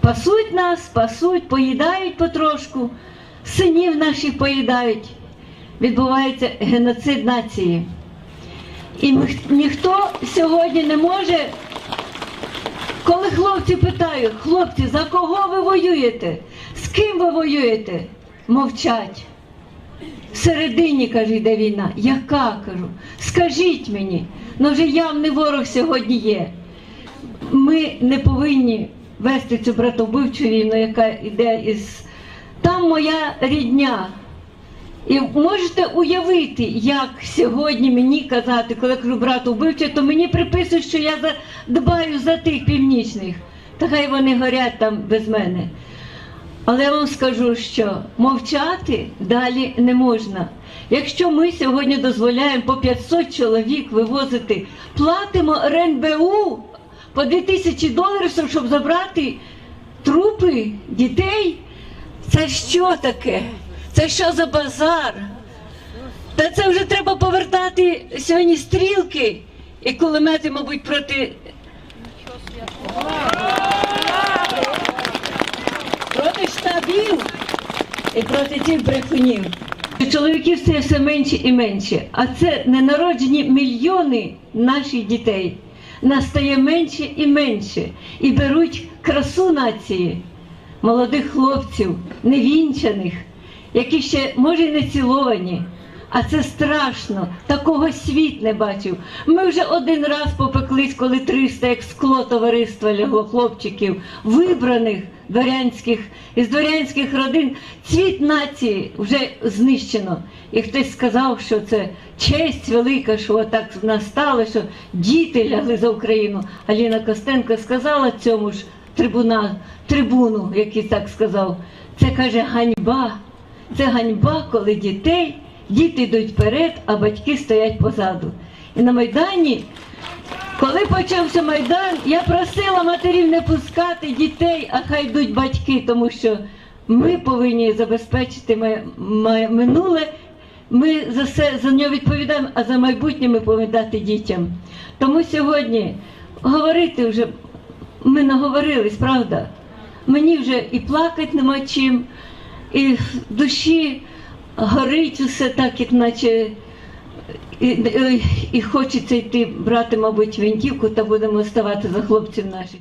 Пасуть нас, пасуть, поїдають потрошку, синів наших поїдають. Відбувається геноцид нації. І ніхто сьогодні не може, коли хлопці питають, хлопці, за кого ви воюєте? З ким ви воюєте? Мовчать. Всередині, каже, йде війна. Яка кажу? Скажіть мені, ну вже явний ворог сьогодні є. Ми не повинні вести цю братовбивчу війну, яка йде із. Там моя рідня. І можете уявити, як сьогодні мені казати, коли кажу брату то мені приписують, що я дбаю за тих північних. Та хай вони горять там без мене. Але я вам скажу, що мовчати далі не можна. Якщо ми сьогодні дозволяємо по 500 чоловік вивозити, платимо РНБУ по 2000 доларів, щоб забрати трупи дітей, це що таке? Це що за базар? Та це вже треба повертати сьогодні стрілки і кулемети, мабуть, проти проти штабів і проти цих брехунів. Чоловіків стає все менше і менше, а це ненароджені мільйони наших дітей. Нас стає менше і менше. І беруть красу нації, молодих хлопців, невінчаних, які ще, може, не ціловані. А це страшно, такого світ не бачив. Ми вже один раз попеклись, коли 300 як скло товариства лягло хлопчиків, вибраних дворянських із дворянських родин. Цвіт нації вже знищено. І хтось сказав, що це честь велика, що так настало, що діти лягли за Україну. Аліна Костенко сказала цьому ж трибуна, трибуну, який так сказав. Це каже ганьба. Це ганьба, коли дітей, діти йдуть вперед, а батьки стоять позаду. І на Майдані, коли почався Майдан, я просила матерів не пускати дітей, а хай йдуть батьки, тому що ми повинні забезпечити має- має- минуле. Ми за все за нього відповідаємо, а за майбутнє ми повинні дати дітям. Тому сьогодні говорити вже ми наговорились, правда? Мені вже і плакати нема чим, і в душі горить усе так, як наче і, і, і хочеться йти брати, мабуть, винтівку та будемо ставати за хлопців наших.